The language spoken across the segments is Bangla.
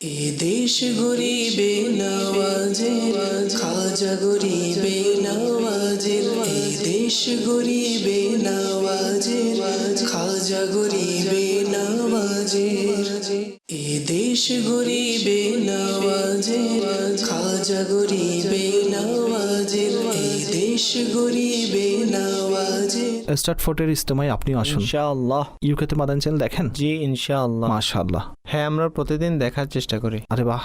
এ দেশ গরিবে নওয়াজের, খাজা গরিবে নওয়াজের। এ দেশ গরিবে নওয়াজের, খাজা গরিবে নওয়াজের। এ দেশ গরিবে নওয়াজের, খাজা গরিবে নওয়াজের। এ দেশ গরিবে নওয়াজের স্টার্টফোর্টের ইস্তেমায় আপনি আসুন। ইনশাআল্লাহ। ইউকেতে মাদান চ্যানেল দেখেন? জি ইনশাআল্লাহ। মাশাআল্লাহ। হ্যাঁ আমরা প্রতিদিন দেখার চেষ্টা করি। আরে বাহ।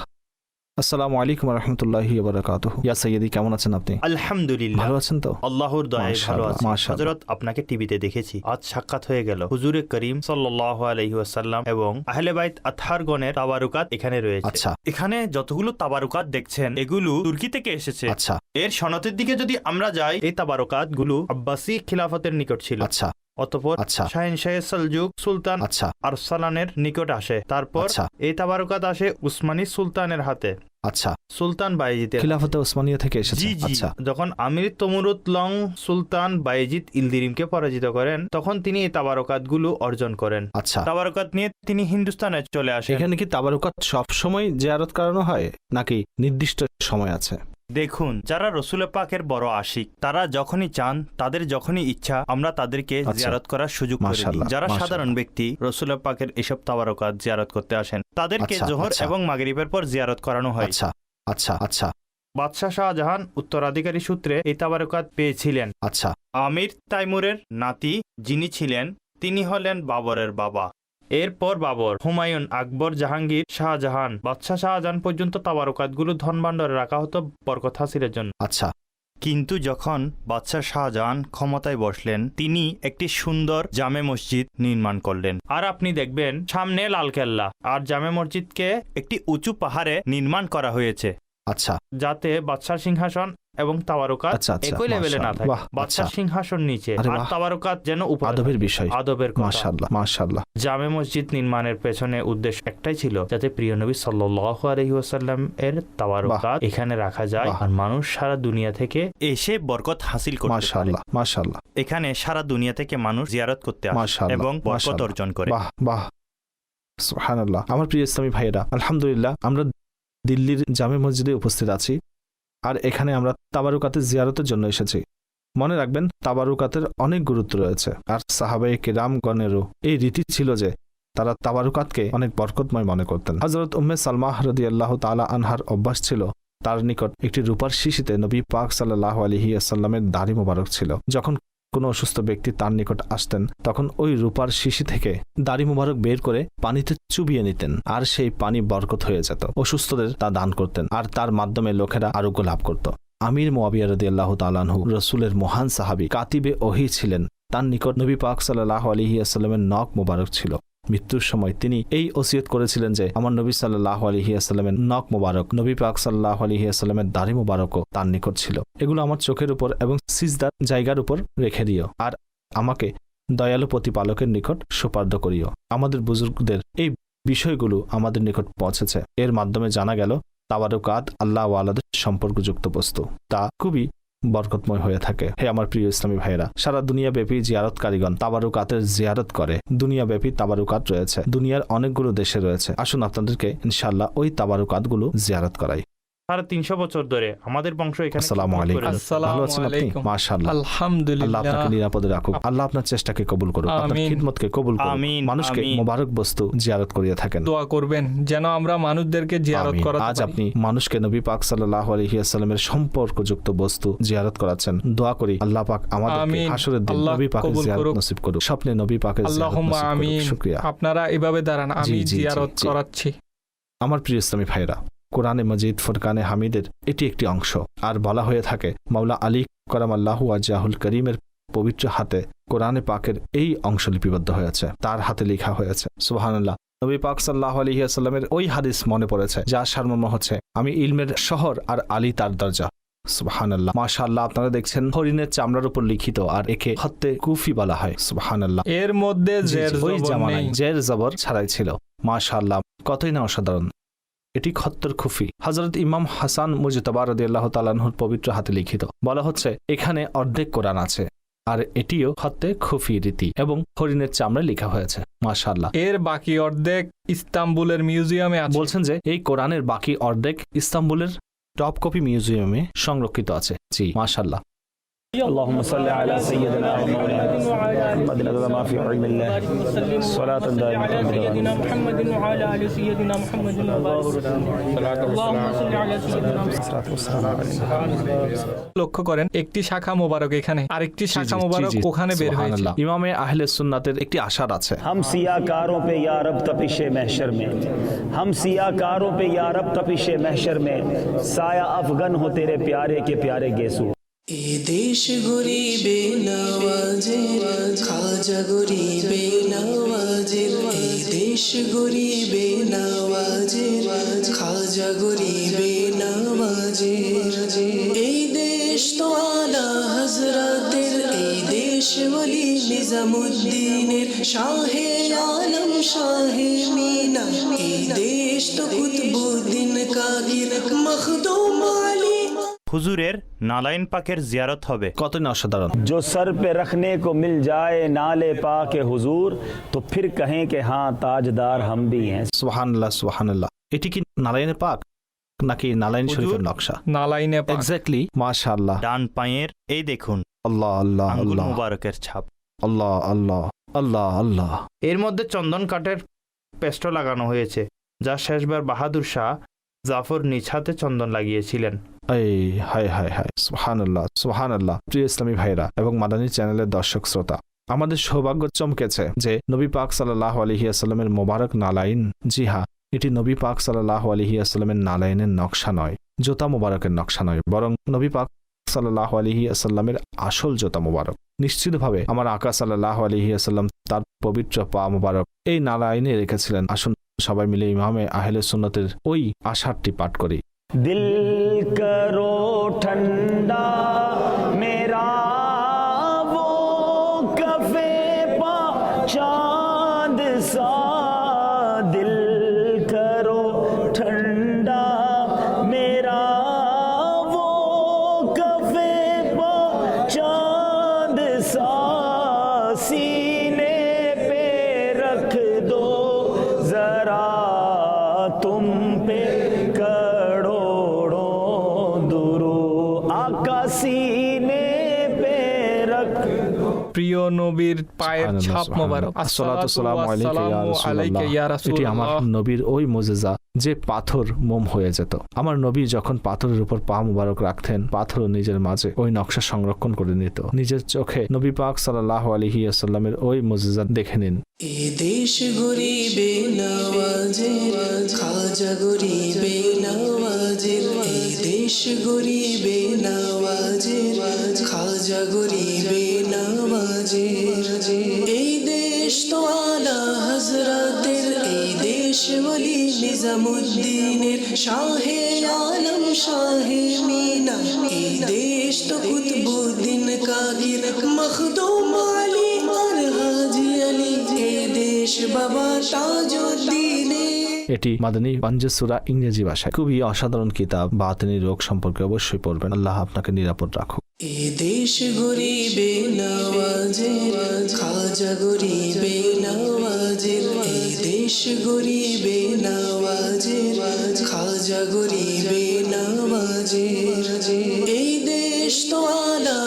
আসসালামু আলাইকুম রহমতুল্লাহি বারাকাতুহু। ইয়া সৈয়দি কেমন আছেন আপনি? আলহামদুলিল্লাহ। ভালো আছেন তো? আল্লাহর দয়ায় ভালো আছি। হযরত আপনাকে টিভিতে দেখেছি। আজ সাক্ষাৎ হয়ে গেল হুজুরে করিম সাল্লাল্লাহু আলাইহি ওয়াসাল্লাম এবং আহলে বাইত আতহারগণের তাবারুকাত এখানে রয়েছে। আচ্ছা। এখানে যতগুলো তাবারুকাত দেখছেন এগুলো তুর্কি থেকে এসেছে। আচ্ছা। এর সনতের দিকে যদি আমরা যাই এই তাবারুকাতগুলো আব্বাসি খিলাফতের নিকট ছিল। আচ্ছা। অতঃপর আচ্ছা। শাহিন শাহ সালজুক সুলতান আচ্ছা। আরসালানের নিকট আসে। তারপর আচ্ছা। এই তাবারকাত আসে উসমানী সুলতানের হাতে। আচ্ছা। সুলতান বাইজিতের খিলাফতে ওসমানিয়া থেকে এসেছে। আচ্ছা। যখন আমির তমুরুত লং সুলতান বাইজিদ ইলদিরিমকে পরাজিত করেন তখন তিনি এই তাবারকাতগুলো অর্জন করেন। আচ্ছা। তাবারকাত নিয়ে তিনি হিন্দুস্তানে চলে আসেন। এখানে কি তাবারুকাত সব সময় জিয়ারত করানো হয় নাকি নির্দিষ্ট সময় আছে? দেখুন যারা রসুল পাকের বড় আশিক তারা যখনই চান তাদের যখনই ইচ্ছা আমরা তাদেরকে আচ্ছা। জিয়ারত করার সুযোগ করে দিই। যারা সাধারণ ব্যক্তি রসুল পাকের এসব তাবারকাত জিয়ারত করতে আসেন তাদেরকে আচ্ছা, জোহর আচ্ছা। এবং মাগরিবের পর জিয়ারত করানো হয়। আচ্ছা আচ্ছা আচ্ছা। বাদশাহ শাহজাহান উত্তরাধিকারী সূত্রে এই তাবারকাত পেয়েছিলেন। আচ্ছা। আমির তাইমুরের নাতি যিনি ছিলেন তিনি হলেন বাবরের বাবা। এরপর বাবর হুমায়ুন আকবর জাহাঙ্গীর শাহজাহান। বাদশাহ শাহজাহান পর্যন্ত তাবারকাতগুলো ধনভাণ্ডারে রাখা হতো বরকত হাসিলের জন্য। আচ্ছা কিন্তু যখন বাদশাহ শাহজাহান ক্ষমতায় বসলেন তিনি একটি সুন্দর জামে মসজিদ নির্মাণ করলেন। আর আপনি দেখবেন সামনে লালকেল্লা আর জামে মসজিদকে একটি উঁচু পাহাড়ে নির্মাণ করা হয়েছে। আচ্ছা যাতে বাদশার সিংহাসন এবং তাবারকাত আচ্ছা, আচ্ছা, একই লেভেলে না থাকে বাহ, বাদশার আচ্ছা। সিংহাসন নিচে আরে আর বাহ। তাবারকাত যেন উপরে আদবের থাকে। বিষয় আদবের কথা। মাশাআল্লাহ মাশাআল্লাহ জামে মসজিদ নির্মাণের পেছনে উদ্দেশ্য একটাই ছিল যাতে প্রিয় নবী সাল্লাল্লাহু আলাইহি ওয়াসাল্লাম এর তাবারকাত এখানে রাখা যায় বাহ। আর মানুষ সারা দুনিয়া থেকে এসে বরকত হাসিল করতে পারে মাশাআল্লাহ মাশাআল্লাহ এখানে সারা দুনিয়া থেকে মানুষ জিয়ারত করতে আসে এবং বরকত। অর্জন করে বাহ বাহ সুবহানাল্লাহ আমার প্রিয় ইসলামী ভাইয়েরা আলহামদুলিল্লাহ আমরা দিল্লির জামে মসজিদে উপস্থিত আছি। আর এখানে আমরা তাবারুকাতে জিয়ারতের জন্য এসেছি। মনে রাখবেন, তাবারুকাতের অনেক গুরুত্ব রয়েছে। আর সাহাবায়ে কেরামগণেরও এই রীতি ছিল যে, তারা তাবারুকাতকে অনেক বরকতময় মনে করতেন। হজরত উম্মে সালমাহ রদি আল্লাহ তালা আনহার অভ্যাস ছিল, তার নিকট একটি রূপার শিশিতে নবী পাক সাল্লাহ আলহি আসাল্লামের দাড়ি মোবারক ছিল। যখন কোনো অসুস্থ ব্যক্তি তার নিকট আসতেন, তখন ওই রূপার শিশি থেকে দাড়ি মুবারক বের করে পানিতে চুবিয়ে নিতেন, আর সেই পানি বরকত হয়ে যেত। অসুস্থদের তা দান করতেন, আর তার মাধ্যমে লোকেরা আরোগ্য লাভ করত। আমির মোয়াবিয়া রদি আল্লাহ তালানহু রসুলের মহান সাহাবি কাতিবে ওহি ছিলেন। তার নিকট নবী পাক সাল্লাহ আলহি আসাল্লামের নখ মোবারক ছিল। মৃত্যুর সময় তিনি এই ওসিয়ত করেছিলেন যে, আমার নবী সাল্লাহ আলহি আসাল্লামের নখ মোবারক, নবী পাক সাল্লাহ আলহি আসাল্লামের দাড়ি মোবারকও তার নিকট ছিল। এগুলো আমার চোখের উপর এবং সিজদার জায়গার উপর রেখে দিও আর আমাকে দয়ালু প্রতিপালকের নিকট সুপার্দ করিও। আমাদের বুজুর্গদের এই বিষয়গুলো আমাদের নিকট পৌঁছেছে। এর মাধ্যমে জানা গেল, তাবারুকাত আল্লাহ আলাদের সম্পর্কযুক্ত বস্তু। তা খুবই বরকতময় হয়ে থাকে। হে আমার প্রিয় ইসলামী ভাইরা সারা দুনিয়া ব্যাপী জিয়ারতকারীগণ তাবারুকাতের জিয়ারত করে। দুনিয়া ব্যাপী তাবারুকাত রয়েছে। দুনিয়ার অনেকগুলো দেশে রয়েছে। আসুন আপনাদেরকে ইনশাল্লাহ ওই তাবারুকাতগুলো জিয়ারত করাই। সাড়ে তিনশো বছর ধরে আমাদের বংশ এখানে আসসালামু আলাইকুম। ভালো আছেন আপনি? আলাইকুম। মাশাআল্লাহ। আল্লাহ আলহামদুলিল্লাহ। আপনাকে নিরাপদে রাখুক। আল্লাহ আপনার চেষ্টাকে কবুল করুক। আপনার খিদমতকে কবুল করুক। মানুষকে মোবারক বস্তু জিয়ারত করিয়ে থাকেন। দোয়া করবেন যেন আমরা মানুষদেরকে জিয়ারত করাতে আজ আপনি মানুষকে নবী পাক সাল্লাহ আলহিহাস্লামের সম্পর্কযুক্ত বস্তু জিয়ারত করাচ্ছেন। দোয়া করি আল্লাহ পাক আমাদেরকে। দিন নবী পাকের জিয়ারত নসিব করুক। স্বপ্নে নবী পাকের জিয়ারত নসিব করুক। শুকরিয়া। আপনারা এভাবে দাঁড়ান আমি জিয়ারত করাচ্ছি। আমার প্রিয় ইসলামী ভাইরা কোরআনে মজিদ ফুরকানে হামিদের এটি একটি অংশ। আর বলা হয়ে থাকে মাওলা আলী করাম আল্লাহু আজাহুল করিমের পবিত্র হাতে কোরআনে পাকের এই অংশ লিপিবদ্ধ হয়েছে। তার হাতে লেখা হয়েছে সুবহানাল্লাহ। নবী পাক সাল্লাহ আলহিহাস্লামের ওই হাদিস মনে পড়েছে যা সারমর্ম হচ্ছে আমি ইলমের শহর আর আলী তার দরজা। সুবহানাল্লাহ। মাশাআল্লাহ আপনারা দেখছেন হরিণের চামড়ার উপর লিখিত আর একে হত্যে কুফি বলা হয়। সুবহানাল্লাহ। এর মধ্যে জের ওই জবর জামানায় জের জবর ছাড়াই ছিল। মাশাআল্লাহ কতই না অসাধারণ। এটি খত্তর খুফি। হজরত ইমাম হাসান মুজতবা রদি আল্লাহ তালাহুর পবিত্র হাতে লিখিত। বলা হচ্ছে এখানে অর্ধেক কোরআন আছে আর এটিও হত্যে খুফি রীতি এবং হরিণের চামড়ায় লেখা হয়েছে। মাশাআল্লাহ। এর বাকি অর্ধেক ইস্তাম্বুলের মিউজিয়ামে বলছেন যে এই কোরআনের বাকি অর্ধেক ইস্তাম্বুলের টপ কপি মিউজিয়ামে সংরক্ষিত আছে। জি মাশাআল্লাহ। اللهم صل على سيدنا محمد قد نزل ما في علم الله. صلاة دائمة على سيدنا محمد وعلى آل سيدنا محمد. اللهم صل على سيدنا লক্ষ্য করেন একটি শাখা মোবারক এখানে আরেকটি শাখা মোবারক ওখানে বের হয়েছে। ইমামে আহলে সুন্নাতের একটি আশার আছে। হাম সিয়াকারো পে ইয়া তপিশে মেহশর মে। হাম সিয়াকারো পে ইয়ারব তপিশে মেহশর মে। সায়া আফগান হো তেরে প্যারে কে প্যারে গেসু। এ দেশ গরিবে নওয়াজের খাজা গরিবে নওয়াজের এই দেশ গরিবে নওয়াজের খাজা গরিবে নওয়াজের এই দেশ তো আলা হজরতের এই দেশ বলি নিজামুদ্দিনের, শাহে আলম, শাহে মিনা। এই দেশ তো কুতবুদ্দিন কাগির, মখদুম আলী হুজুরের নালাইন পাকের জিয়ারত হবে। কত না অসাধারণ। জো সর পে রখনে কো মিল যায় নালে পাকে হুজুর তো ফির কহেं কে হ্যাঁ তাজদার হাম ভি হ্যাঁ সুবহানাল্লাহ সুবহানাল্লাহ এটি কি নালাইন পাক নাকি নালাইন শরীফের নকশা? নালাইনে এক্স্যাক্টলি মাশাআল্লাহ। ডান পায়ের এই দেখুন। আল্লাহ আল্লাহ আঙ্গুল মুবারকের ছাপ। আল্লাহ আল্লাহ আল্লাহ আল্লাহ। এর মধ্যে চন্দন কাঠের পেস্ট লাগানো হয়েছে যা শেষবার বাহাদুর শাহ জাফর নিছাতে চন্দন লাগিয়েছিলেন। এই হায় হায় হায় সুবহানাল্লাহ সুবহানাল্লাহ, প্রিয় ইসলামী ভাইরা এবং মাদানী চ্যানেলের দর্শক শ্রোতা, আমাদের সৌভাগ্য চমকেছে যে নবী পাক সাল্লাহ আলহিয়াস্লামের মোবারক নালাইন, জি হা এটি নবী পাক সাল্লাহ আলহিয়াস্লামের নালাইনের নকশা নয়, জোতা মোবারকের নকশা নয়, বরং নবী পাক সাল্লাহ আলহিয়াস্লামের আসল জোতা মোবারক। নিশ্চিতভাবে আমার আকা সাল্লাহ আলহিয়াস্লাম তার পবিত্র পা মোবারক এই নালাইনে রেখেছিলেন। আসুন সবাই মিলে ইমামে আহলে সুন্নতের ওই আষাঢ়টি পাঠ করি। दिल کرو ٹھنڈا নবীর পায়ের ছাপ মোবারক। আসসালাতু ওয়াসসালামু আলাইকা ইয়া রাসূলুল্লাহ। এটি আমার নবীর ওই মুজিজা যে পাথর মোম হয়ে যেত। আমার নবী যখন পাথরের উপর পা মুবারক রাখতেন পাথরও নিজের মাঝে ওই নকশা সংরক্ষণ করে নিত। নিজের চোখে নবী পাক সাল্লাহ আলহি আসাল্লামের ওই মুজিজা দেখে নিন। এ দেশ গরিবে নওয়াজের খাজা গরিবে নওয়াজের এই দেশ গরিবে নওয়াজের খাজা গরিবে এই দেশ তো আলা হজরতের এই দেশ বলি নিজামুদ্দিনের, শাহে আলম, শাহে মিনা। এই দেশ তো কুতবুদ্দিন কাগির, মখদুম আলী আর হাজি আলী। এই দেশ বাবা তাজউদ্দিনের এটি মাদানী পাঞ্জেসুরা ইংরেজি ভাষায়। খুবই অসাধারণ কিতাব। বাতিনি রোগ সম্পর্কে অবশ্যই পড়বেন। আল্লাহ আপনাকে নিরাপদ রাখুক। এ দেশ গরিবে নওয়াজের দেশ গরিবে এই দেশ তো আলা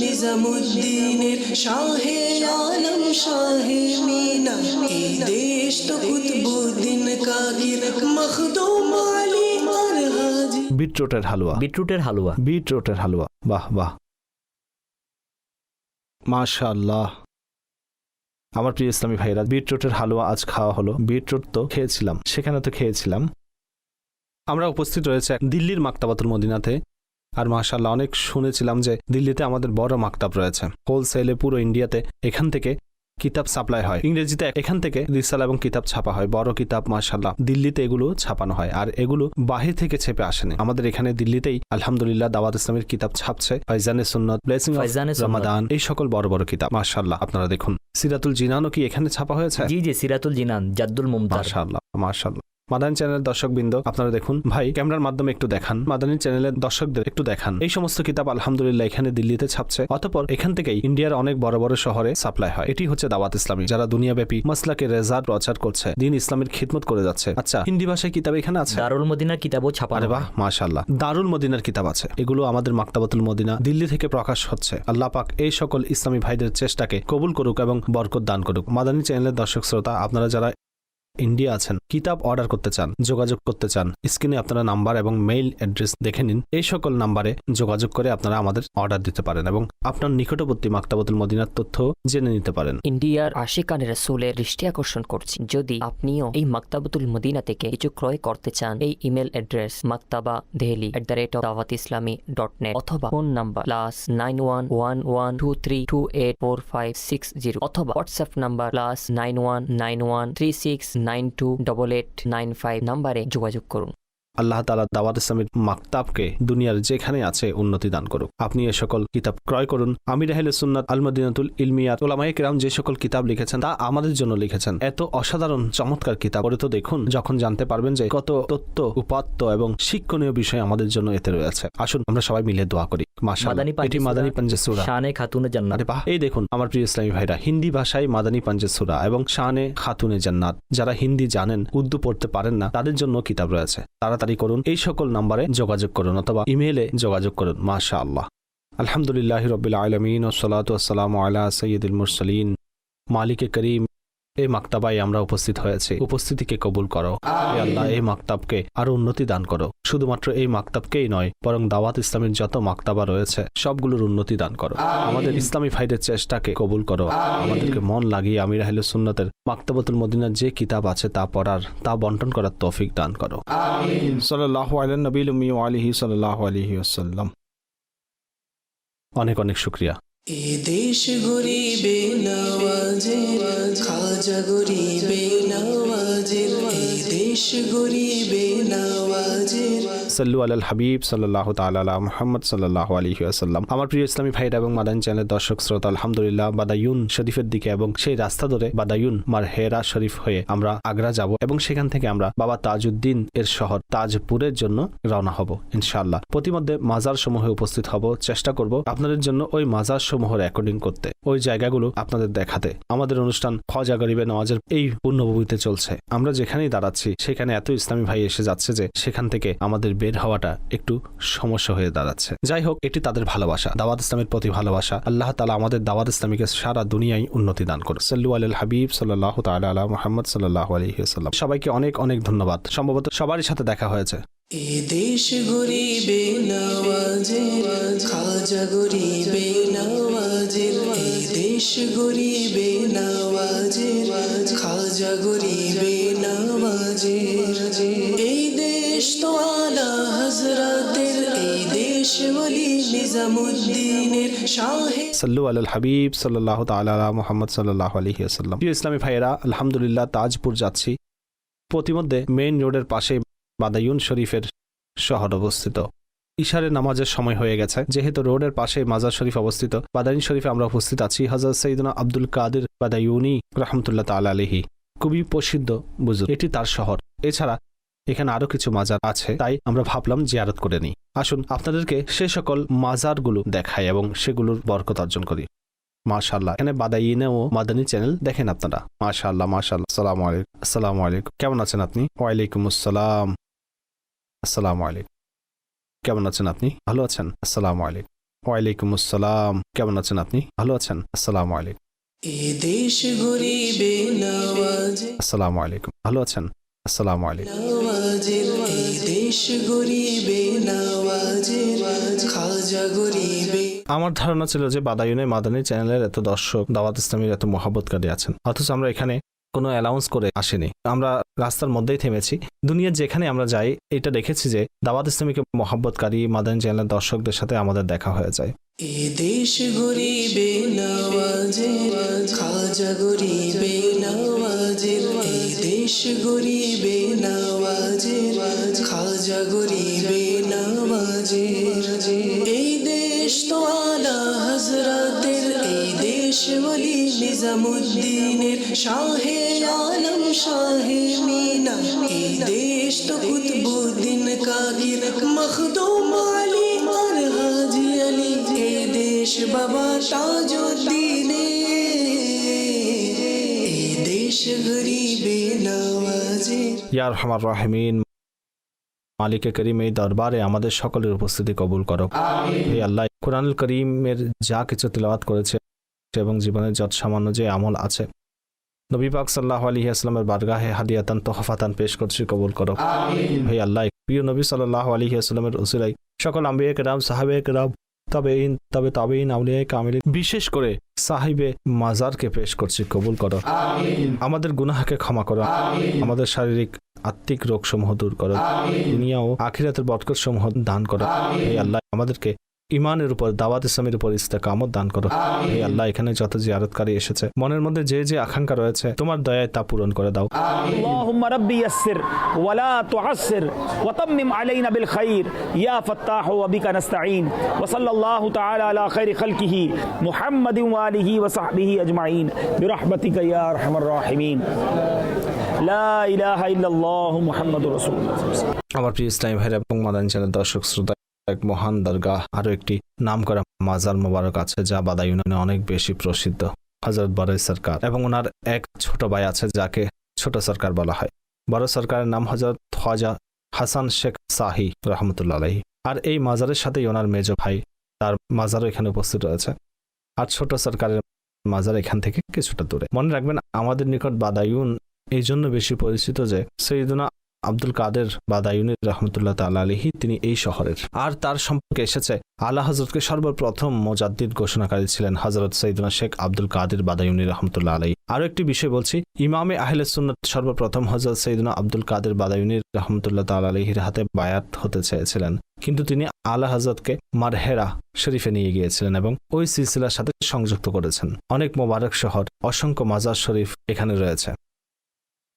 নিজামুদ্দিনের শাহে আলম শাহে মিনা। এই দেশ তো কুতবুদ্দিন কাগির মখদুম আলী আর হাজি বিটরোটের হালুয়া। বিটরুটের হালুয়া। বিটরোটের হালুয়া। বাহ বাহ। মাশাআল্লাহ। আমার প্রিয় ইসলামী ভাইরা বিটরুটের হালুয়া আজ খাওয়া হলো। বিটরুট তো খেয়েছিলাম সেখানে তো খেয়েছিলাম। আমরা উপস্থিত রয়েছে দিল্লির মাক্তাবাতুল মদিনাতে। আর মাশাআল্লাহ অনেক শুনেছিলাম যে দিল্লিতে আমাদের বড় মাক্তাব রয়েছে। হোলসেলে পুরো ইন্ডিয়াতে এখান থেকে কিতাব সাপ্লাই হয়। ইংরেজিতে এখান থেকে রিসাল এবং কিতাব ছাপা হয়। বড় কিতাব মাশাআল্লাহ দিল্লিতে এগুলো ছাপানো হয়। আর এগুলো বাহির থেকে ছেপে আসেনি। আমাদের এখানে দিল্লিতেই আলহামদুলিল্লাহ দাওয়াত ইসলামের কিতাব ছাপছে। ফাইজানে সুন্নত ব্লেসিং রমাদান এই সকল বড় বড় কিতাব। মাশাআল্লাহ আপনারা দেখুন। সিরাতুল জিনানও কি এখানে ছাপা হয়েছে? জি জি সিরাতুল জিনান জাদ্দুল মুমতার মাশাআল্লাহ মাশাআল্লাহ। মাদানী চ্যানেলের দর্শকবৃন্দ আপনারা দেখুন। ভাই ক্যামেরার মাধ্যমে একটু দেখান। মাদানী চ্যানেলের দর্শকদের একটু দেখান। এই সমস্ত কিতাব আলহামদুলিল্লাহ এখানে দিল্লিতে ছাপছে। অতপর এখান থেকেই ইন্ডিয়ার অনেক বড় বড় শহরে সাপ্লাই হয়। এটি হচ্ছে দাওয়াত ইসলামী যারা দুনিয়াব্যাপী মাসলাকে রেজার প্রচার করছে। দিন ইসলামের খিদমত করে যাচ্ছে। আচ্ছা হিন্দি ভাষায় কিতাব এখানে আছে? দারুল মদিনার কিতাবও ছাপানো আরে বাহ মাশাল্লাহ দারুল মদিনার কিতাব আছে। এগুলো আমাদের মাক্তাবাতুল মদিনা দিল্লি থেকে প্রকাশ হচ্ছে। আল্লাহ পাক এই সকল ইসলামী ভাইদের চেষ্টাকে কবুল করুক এবং বরকত দান করুক। মাদানী চ্যানেলের দর্শক শ্রোতা আপনারা যারা ইন্ডিয়া আছেন, কিতাব অর্ডার করতে চান, যোগাযোগ করতে চান স্ক্রিনে আপনারা নাম্বার এবং মেইল অ্যাড্রেস দেখে নিন। এই সকল নাম্বারে যোগাযোগ করে আপনারা আমাদের অর্ডার দিতে পারেন এবং আপনার নিকটবর্তী মাক্তাবাতুল মদিনার তথ্য জেনে নিতে পারেন। ইন্ডিয়ার আশিকান রসুলের দৃষ্টি আকর্ষণ করছি। যদি আপনিও এই মাকতাবাতুল মদিনা থেকে কিছু ক্রয় করতে চান, এই email address Maktaba Dehli at the rate of Dawat Islami dot net অথবা phone number plus nine one one one two three two eight four five six zero অথবা WhatsApp number plus nine one nine one three six nine two double eight nine five নাম্বারে যোগাযোগ করুন। আল্লাহ তালা দাওয়াত ইসলামের মাকতাবকে দুনিয়ার যেখানে আছে উন্নতি দান করুক। আপনি এ সকল কিতাব ক্রয় করুন। আমির আহলে সুন্নাত আলমদিনাতুল ইলমিয়াত ওলামায়ে কেরাম যে সকল কিতাব লিখেছেন তা আমাদের জন্য লিখেছেন। এত অসাধারণ চমৎকার কিতাব। পড়ে তো দেখুন যখন জানতে পারবেন যে কত তথ্য উপাত্ত এবং শিক্ষণীয় বিষয় আমাদের জন্য এতে রয়েছে। আসুন আমরা সবাই মিলে দোয়া করি। এটি মাদানী শানে খাতুনে জান্নাত। এই দেখুন আমার প্রিয় ইসলামী ভাইরা হিন্দি ভাষায় মাদানী পাঞ্জে সুরা এবং শানে খাতুনে জান্নাত। যারা হিন্দি জানেন উর্দু পড়তে পারেন না তাদের জন্য কিতাব রয়েছে। তাড়াতাড়ি করুন, এই সকল নাম্বারে যোগাযোগ করুন অথবা ইমেলে যোগাযোগ করুন মাশা আল্লাহ আলহামদুলিল্লাহ রবিল আলমিন ওসলাত আসসালাম আল্লাহ সৈয়দুল মুরসলিন। মালিকে করিম। এই মাক্তাবায় আমরা উপস্থিত হয়েছি। উপস্থিতিকে কবুল করো। হে আল্লাহ এই মাক্তাবকে আরও উন্নতি দান করো। শুধুমাত্র এই মাক্তাবকেই নয় বরং দাওয়াত ইসলামের যত মাকতাবা রয়েছে সবগুলোর উন্নতি দান করো। আমাদের ইসলামী ভাইদের চেষ্টাকে কবুল করো। আমাদেরকে মন লাগিয়ে আমির আহলে সুন্নতের মাক্তাবাতুল মদিনার যে কিতাব আছে তা পড়ার তা বন্টন করার তৌফিক দান করো। সাল্লাল্লাহু আলাইহি নবীল আলিহি সাল্লাল্লাহু আলাইহি ওয়াসাল্লাম। অনেক অনেক শুকরিয়া। এ দেশ গরিবে নওয়াজের খাজা গরিবে নওয়াজের সাল্লু আলাল হাবিব সাল্লাহ তালা মোহাম্মদ সাল্লাহ আলহি আসাল্লাম আমার প্রিয় ইসলামী ভাইরা এবং মাদান চ্যানেলের দর্শক শ্রোতা, আলহামদুলিল্লাহ, বাদায়ুন শরীফের দিকে এবং সেই রাস্তা ধরে বাদায়ুন মার হেরা শরীফ হয়ে আমরা আগ্রা যাব এবং সেখান থেকে আমরা বাবা তাজউদ্দিন এর শহর তাজপুরের জন্য রওনা হব, ইনশাআল্লাহ। প্রতিমধ্যে মাজার সমূহে উপস্থিত হব, চেষ্টা করব আপনাদের জন্য ওই মাজার সমূহ রেকর্ডিং করতে, ওই জায়গাগুলো আপনাদের দেখাতে। আমাদের অনুষ্ঠান খজা গরিবে নওয়াজের এই পূর্ণভূমিতে চলছে। আমরা যেখানেই দাঁড়াচ্ছি সেখানে এত ইসলামী ভাই এসে যাচ্ছে যে সেখান থেকে আমাদের বের হওয়াটা একটু সমস্যা হয়ে দাঁড়াচ্ছে। যাই হোক, এটি তাদের ভালোবাসা। দাওয়াত ইসলামের প্রতি ভালোবাসা। আল্লাহ তালা আমাদের দাওয়াত ইসলামীকে সারা দুনিয়ায় উন্নতি দান করুন সাল্লু আল হাবিব সাল্লাহ তালা আলা মোহাম্মদ সাল্লাহ আলহিহাল্লাম সবাইকে অনেক অনেক ধন্যবাদ। সম্ভবত সবারই সাথে দেখা হয়েছে। এ দেশ গরিবে নওয়াজের খাজা গরিবে নওয়াজের এ দেশ গরিবে নওয়াজের খাজা গরিবে এই দেশ তো আলা হজরতের এই দেশ বলি নিজামুদ্দিনের শাহে। সাল্লু আল হাবিব সাল্লাহ তালা মোহাম্মদ সাল্লাহ আলহি আসাল্লাম প্রিয় ইসলামী ভাইয়েরা, আলহামদুলিল্লাহ তাজপুর যাচ্ছি। প্রতিমধ্যে মেইন রোডের পাশে বাদায়ুন শরীফের শহর অবস্থিত। ইশারের নামাজের সময় হয়ে গেছে। যেহেতু রোডের পাশে মাজার শরীফ অবস্থিত বাদায়ুন শরীফে আমরা উপস্থিত আছি হজরত সঈদনা আব্দুল কাদের বাদায়ুনি রহমতুল্লাহ তালা আলহি খুবই প্রসিদ্ধ বুঝুন এটি তার শহর। এছাড়া এখানে আরও কিছু মাজার আছে, তাই আমরা ভাবলাম জিয়ারত করে নিই। আসুন আপনাদেরকে সে সকল মাজারগুলো দেখাই এবং সেগুলোর বরকত অর্জন করি। মাশাল্লাহ এখানে বাদাইনে ও মাদানী চ্যানেল দেখেন আপনারা? মাশাল্লাহ মাশাল্লাহ আসসালামু আলাইকুম। আসসালামু আলাইকুম। কেমন আছেন আপনি? ওয়ালাইকুম আসসালাম। আসসালামু আলাইকুম। কেমন আছেন আপনি? ভালো আছেন? আসসালামু আলাইকুম। ওয়ালাইকুম আসসালাম। কেমন আছেন আপনি? ভালো আছেন? আসসালামু আলাইকুম। আসসালামু আলাইকুম। ভালো আছেন? আসসালামু আলাইকুম। আমার ধারণা ছিল যে বাদায়ুনে মাদানী চ্যানেলের এত দর্শক দাওয়াত ইসলামীর এত মহাব্বতকারী আছেন। অথচ আমরা এখানে কোনো অ্যালাউন্স করে আসেনি। আমরা রাস্তার মধ্যেই থেমেছি। দুনিয়ার যেখানে আমরা যাই, এটা দেখেছি যে দাওয়াত ইসলামীকে মহাব্বতকারী মাদানী চ্যানেলের দর্শকদের সাথে আমাদের দেখা হয়ে যায়। দেশ গরিবে নওয়াজের খাজা গরিবে নওয়াজের দেশ গরিবে নওয়াজের খাজা গরিবে নওয়াজের এই দেশ তো আলা হজরতের এই বলি নিজামুদ্দিনের শাহে আলম শাহে মিনা। এই দেশ কুতবুদ্দিন কাগির মখদুম আলী আর হাজি আলী। এ দেশ বাবা দেশ গরিবে নওয়াজে হামার রাহমিন মালিকে করিম এই দরবারে আমাদের সকলের উপস্থিতি কবুল করো। আল্লাহ কোরআনুল করিমের যা কিছু তিলাওয়াত করেছে এবং জীবনের যত সামান্য যে আমল আছে নবী পাক সাল্লাহ আলী আসলামের বারগাহে হাদিয়াতান তোহফাতান পেশ করছি কবুল করো। হে আল্লাহ প্রিয় নবী সাল্লাহ আলী আসলামের উসিলাই সকল আম্বিয়া কেরাম সাহাবে কেরাম তবে ইন তবে তবে ইন আউলিয়া কামিল বিশেষ করে সাহিবে মাজারকে পেশ করছি কবুল করো। আমাদের গুনাহকে ক্ষমা করো। আমাদের শারীরিক আত্মিক রোগ সমূহ দূর করো। দুনিয়া ও আখিরাতের বরকত সমূহ দান করো। হে আল্লাহ আমাদেরকে ইমানের উপর দাওয়াত ইসলামের উপর ইস্তেকামত দান করো হে আল্লাহ এখানে যত জিয়ারতকারী এসেছে মনের মধ্যে যে যে আকাঙ্ক্ষা রয়েছে তোমার দয়ায় তা পূরণ করে দাও اللهم ربي يسر ولا تعسر وتمم علينا بالخير يا فتاح وبك نستعين وصلى الله تعالى على خير خلقه محمد وآله وصحبه أجمعين برحمتك يا أرحم الراحمين لا إله إلا الله محمد رسول الله আমার প্রিয় ইসলামী ভাইরা এবং মাদানী চ্যানেল দর্শক শ্রোতা এক মহান দরগাহ। আরও একটি নামকরা মাজার মোবারক আছে যা বাদা ইউনিয়নে অনেক বেশি প্রসিদ্ধ। হজরত বড় সরকার এবং ওনার এক ছোট ভাই আছে যাকে ছোট সরকার বলা হয়। বড় সরকারের নাম হজরত খ্বাজা হাসান শেখ সাহি রহমতুল্লা আলহী আর এই মাজারের সাথেই ওনার মেজ ভাই তার মাজারও এখানে উপস্থিত রয়েছে। আর ছোট সরকারের মাজার এখান থেকে কিছুটা দূরে। মনে রাখবেন আমাদের নিকট বাদায়ুন এই জন্য বেশি পরিচিত যে সৈয়দুনা আব্দুল কাদের বাদায়ুনি রহমতুল্লাহ তাল্লা আলহি তিনি এই শহরের। আর তার সম্পর্কে এসেছে, আল্লাহ হজরতকে সর্বপ্রথম মোজাদ্দিদ ঘোষণাকারী ছিলেন হজরত সৈদুনা শেখ আব্দুল কাদের বাদায়ুনি রহমতুল্লাহ আলহী আরও একটি বিষয় বলছি, ইমামে আহলে সুন্নত সর্বপ্রথম হজরত সৈদুনা আব্দুল কাদের বাদায়ুনি রহমতুল্লাহ তাল আলহির হাতে বায়াত হতে চেয়েছিলেন। কিন্তু তিনি আলা হজরতকে মারহেরা শরীফে নিয়ে গিয়েছিলেন এবং ওই সিলসিলার সাথে সংযুক্ত করেছেন। অনেক মোবারক শহর, অসংখ্য মাজার শরীফ এখানে রয়েছে।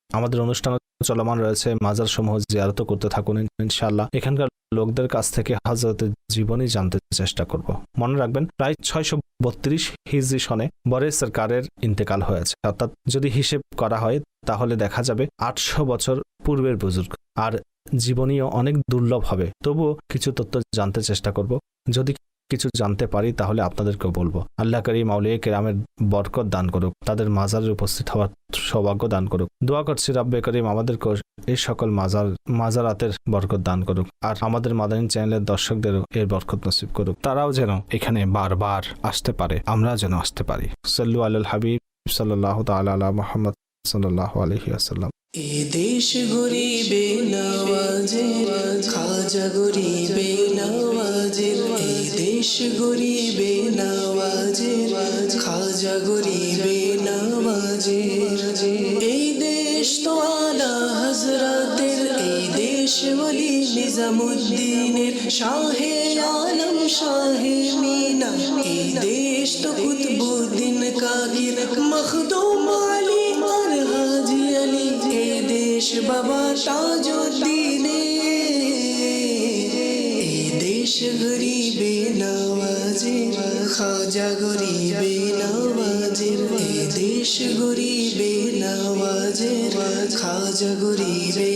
আমাদের অনুষ্ঠান চলমান রয়েছে। মাজার সমূহ জিয়ারত করতে থাকুন ইনশাআল্লাহ। এখানকার লোকদের কাছ থেকে হাজরতের জীবনী জানতে চেষ্টা করব। মনে রাখবেন, প্রায় ছয়শো বত্রিশ হিজরি সনে বরে সরকারের ইন্তেকাল হয়েছে। অর্থাৎ যদি হিসেব করা হয়, তাহলে দেখা যাবে আটশো বছর পূর্বের বুজুর্গ। আর জীবনীও অনেক দুর্লভ হবে। তবুও কিছু তথ্য জানতে চেষ্টা করব। যদি কিছু জানতে পারি, তাহলে আপনাদেরকেও বলব। আল্লাহ করিম মাউলিয়া কেরামের বরকত দান করুক, তাদের মাজারের উপস্থিত হওয়ার সৌভাগ্য দান করুক। দোয়া করছি রাব্বে করিম আমাদেরকে এই সকল মাজার, মাজারাতের বরকত দান করুক আর আমাদের মাদানী চ্যানেলের দর্শকদেরও এর বরকত নসিব করুক। তারাও যেন এখানে বারবার আসতে পারে আমরা যেন আসতে পারি। সাল্লু আল হাবিব সাল্লাহ তাল মোহাম্মদ সাল্লাহ আলহি আসাল্লাম এ দেশ গরিবে নওয়াজের খাজা গরিবে নওয়াজের দেশ গরিবে নওয়াজের খাজা গরিবে নওয়াজের এই দেশ তো আলা হজরতের এই দেশ বলি নিজামুদ্দিনের, শাহে আলম, শাহে মিনা। এই দেশ তো কুতবুদ্দিন কাগির, মখদুম আলী আর হাজি আলী। এ দেশ বাবা তাজউদ্দিনে এ দেশ গরিবে খাজা গরিবে দেশ গরিবে খাজা গরিবে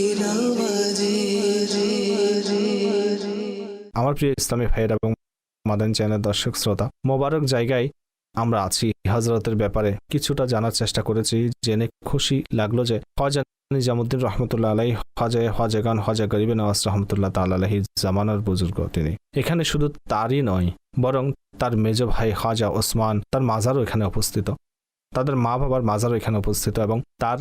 আমার প্রিয় ইসলামী ভাইয়ের এবং মাদান চ্যানেল দর্শক শ্রোতা, মোবারক জায়গায় আমরা আছি। হজরতের ব্যাপারে কিছুটা জানার চেষ্টা করেছি, জেনে খুশি লাগল যে হজা নিজামুদ্দিন রহমতুল্লাহ আলাই হজে হজেগান হজে গরিবে নওয়াজ রহমতুল্লাহ তাল আলহি জামানার বুজুর্গ তিনি। এখানে শুধু তারই নয় বরং তার মেজ ভাই খাজা ওসমান তার মাজারও এখানে উপস্থিত। তাদের মা বাবার মাজারও এখানে উপস্থিত এবং তার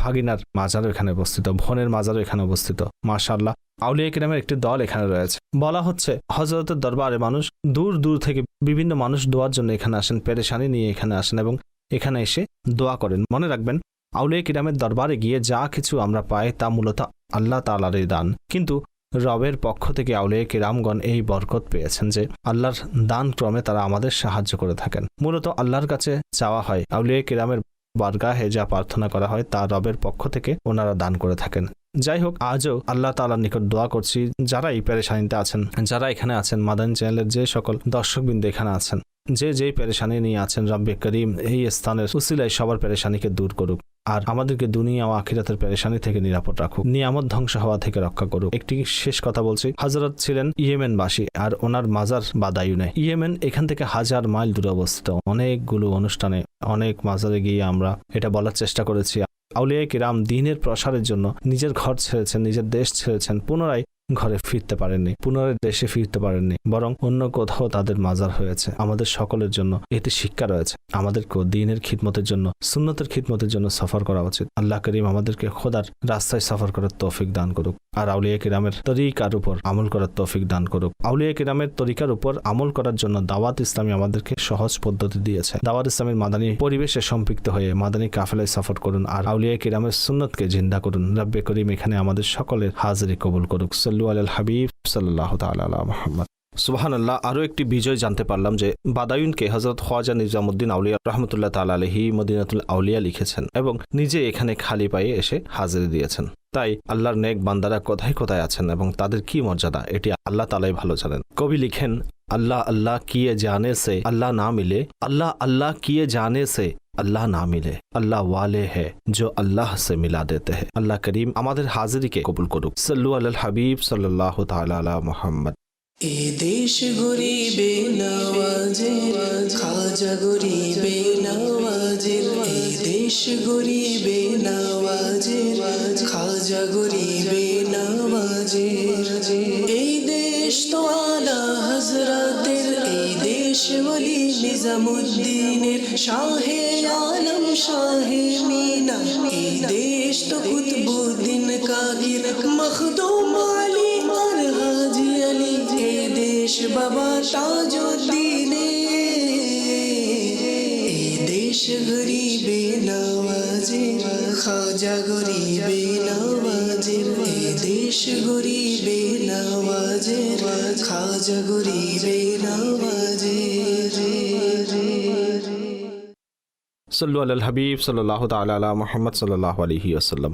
ভাগিনার মাজারও এখানে অবস্থিত বোনের মাজারও এখানে অবস্থিত মাশাল্লাহ আউলিয়া কিরামের একটি দল এখানে রয়েছে। বলা হচ্ছে হজরতের দরবারে মানুষ দূর দূর থেকে বিভিন্ন মানুষ দোয়ার জন্য এখানে আসেন, পেরেশানি নিয়ে এখানে আসেন এবং এখানে এসে দোয়া করেন। মনে রাখবেন, আউলিয়া কিরামের দরবারে গিয়ে যা কিছু আমরা পাই তা মূলত আল্লাহ তালারই দান। কিন্তু রবের পক্ষ থেকে আউলিয়া কিরামগণ এই বরকত পেয়েছেন যে আল্লাহর দান ক্রমে তারা আমাদের সাহায্য করে থাকেন। মূলত আল্লাহর কাছে চাওয়া হয় আউলিয়া কিরামের বারগাহে যা প্রার্থনা করা হয় তা রবের পক্ষ থেকে ওনারা দান করে থাকেন। যাই হোক আজও আল্লাহ তালার নিকট দোয়া করছি যারা এই পেরেশানিতে আছেন, যারা এখানে আছেন, মাদান চ্যানেলের যে সকল দর্শকবৃন্দ এখানে আছেন, যে যেই পেরেশানি নিয়ে আছেন রব্বে করিম, এই স্থানের উসিলায় সবার পেরেশানিকে দূর করুক আর আমাদেরকে দুনিয়া ও আখিরাতের পেরেশানি থেকে নিরাপদ রাখুক, নিয়ামত ধ্বংস হওয়া থেকে রক্ষা করুক। একটি শেষ কথা বলছি হজরত ছিলেন ইয়েমেনবাসী আর ওনার মাজার বাদায়ুনে ইয়েমেন এখান থেকে হাজার মাইল দূরে অবস্থিত। অনেকগুলো অনুষ্ঠানে, অনেক মাজারে গিয়ে আমরা এটা বলার চেষ্টা করেছি। আউলিয়া কিরাম দিনের প্রসারের জন্য নিজের ঘর ছেড়েছেন নিজের দেশ ছেড়েছেন পুনরায় ঘরে ফিরতে পারেননি, পুনরায় দেশে ফিরতে পারেননি, বরং অন্য কোথাও তাদের মাজার হয়েছে। আমাদের সকলের জন্য এতে শিক্ষা রয়েছে। আমাদেরকেও দিনের খিদমতের জন্য, সুন্নতের খিদমতের জন্য সফর করা উচিত। আল্লাহ করিম আমাদেরকে খোদার রাস্তায় সফর করার তৌফিক দান করুক। আর আউলিয়া কিরামের তরিকার উপর আমল করার তৌফিক দান করুক। আউলিয়া কিরামের তরিকার উপর আমল করার জন্য দাওয়াত ইসলামী আমাদেরকে সহজ পদ্ধতি দিয়েছে। দাওয়াত ইসলামের মাদানী পরিবেশে সম্পৃক্ত হয়ে মাদানী কাফেলায় সফর করুন। আর আউলিয়া কিরামের সুন্নতকে জিন্দা করুন। রব্বে করিম এখানে আমাদের সকলের হাজিরি কবুল করুক। সাল্লু আল হাবিব সাল্লাহ তাআলা আলা মুহাম্মদ সুবাহান সুবাহানাল্লাহ, আরও একটি বিজয় জানতে পারলাম যে বাদায়ুনকে হজরত খোয়াজা নিজামুদ্দিন আউলিয়া রহমতুল্লাহ তাল আলহি মদিনাতুল আউলিয়া লিখেছেন এবং নিজে এখানে খালি পায়ে এসে হাজির দিয়েছেন। তাই আল্লাহর নেক বান্দারা কোথায় কোথায় আছেন এবং তাদের কি মর্যাদা, এটি আল্লাহ তালাই ভালো জানেন। কবি লিখেন, আল্লাহ আল্লাহ কিয়ে জানে সে, আল্লাহ না মিলে, আল্লাহ আল্লাহ কিয়ে জানে সে, আল্লাহ না মিলে, আল্লাহ ওয়ালে হে জো আল্লাহ সে মিলা দেতে হে। আল্লাহ করিম আমাদের হাজিরিকে কবুল করুক। সাল্লু আল হাবিব সাল্লাহ তালা মোহাম্মদ। এ দেশ গরিবে নওয়াজের, খাজা গরিবে নওয়াজের। এ দেশ গরিবে নওয়াজের, খাজা গরিবে নওয়াজের। এই দেশ তো আলা হজরতের এই দেশ বলি নিজামুদ্দিনের, শাহে আলম, শাহে মিনা। এই দেশ তো কুতবুদ্দিন কাদির মখদুম দেশ বাবা তাজুদ্দিনে দেশ গরিবে নওয়াজের খাজা গরিবে নওয়াজের দেশ গরিবে নওয়াজের খাজা গরিবে নওয়াজের সাল্লু আল হাবিব সাল্লাহ আলা মুহাম্মদ সাল্লাহ আলহি আসাল্লাম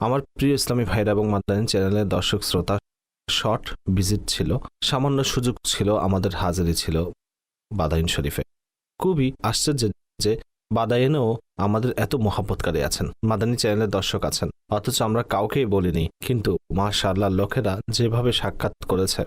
আমার প্রিয় ইসলামী ভাইরা এবং মাদানী চ্যানেলের দর্শক, শ্রোতা শর্ট ভিজিট ছিল, সামান্য সুযোগ ছিল, আমাদের হাজারি ছিল বাদাইন শরীফে। খুবই আশ্চর্য যে বাদাইনেও আমাদের এত মহাব্বতকারী আছেন, মাদানী চ্যানেলের দর্শক আছেন। অথচ আমরা কাউকেই বলিনি, কিন্তু মা মাশাআল্লাহ লোকেরা যেভাবে সাক্ষাৎ করেছে,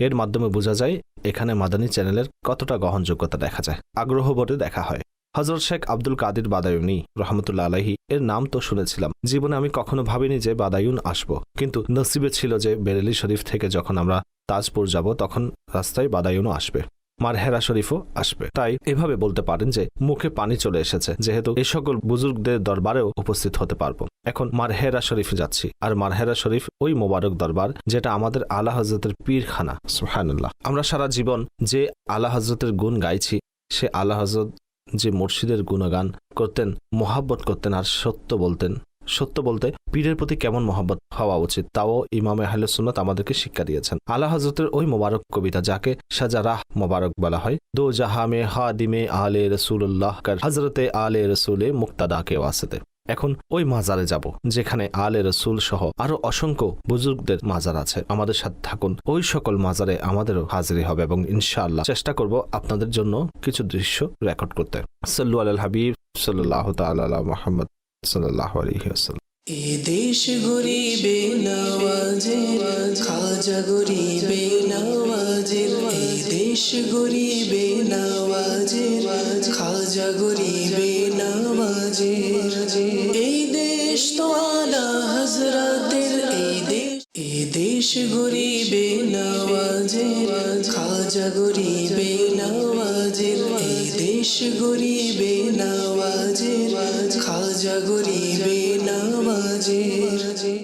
এর মাধ্যমে বোঝা যায় এখানে মাদানী চ্যানেলের কতটা গ্রহণযোগ্যতা দেখা যায়। আগ্রহ বলে দেখা হয়। হজরত শেখ আব্দুল কাদির বাদায়ুনি রহমতুল্লা আলাহি এর নাম তো শুনেছিলাম। জীবনে আমি কখনো ভাবিনি যে বাদায়ুন আসব। কিন্তু নসিবে ছিল যে বেরেলি শরীফ থেকে যখন আমরা তাজপুর যাব, তখন রাস্তায় বাদায়ুনও আসবে। মারহেরা শরীফও আসবে। তাই এভাবে বলতে পারেন যে মুখে পানি চলে এসেছে। যেহেতু এই সকল বুজুর্গদের দরবারেও উপস্থিত হতে পারব। এখন মারহেরা শরীফে যাচ্ছি। আর মারহেরা শরীফ ওই মোবারক দরবার, যেটা আমাদের আলা হজরতের পীরখানা। সুহানুল্লাহ আমরা সারা জীবন যে আলা হজরতের গুণ গাইছি, সে আলা হজরত যে মুর্শিদের গুণগান করতেন, মোহাব্বত করতেন আর সত্য বলতেন। সত্য বলতে পীরের প্রতি কেমন মহাব্বত হওয়া উচিত তাও ইমাম আহলে সুন্নত আমাদেরকে শিক্ষা দিয়েছেন। আলা হজরতের ওই মোবারক কবিতা যাকে সাজারাহ মোবারক বলা হয় দো জাহামে হাদিমে আলে রসুল্লাহ হজরতে আলে রসুলে মুক্তাদাকে ওয়াসেতে। এখন ওই মাজারে যাব, যেখানে আলে রসুল সহ আরও অসংখ্য বুজুর্গদের মাজার আছে। আমাদের সাথে থাকুন। ওই সকল মাজারে আমাদেরও হাজিরি হবে এবং ইনশাআল্লাহ চেষ্টা করব আপনাদের জন্য কিছু দৃশ্য রেকর্ড করতে। সাল্লু আল হাবিব সাল্লাহ তাআলা মোহাম্মদ সাল্লাহ আলাইহি ওয়াসাল্লাম। এ দেশ গরিবে নওয়াজের, খাজা গরিবে নওয়াজের দেশ গরিবে নওয়াজের খাজা গরিবে নওয়াজের এই দেশ তো আলা হজরতের এই দেশ এ দেশ গরিবে নওয়াজের খাজা গরিবে নওয়াজের এই দেশ গরিবে নওয়াজের খাজা গরিবে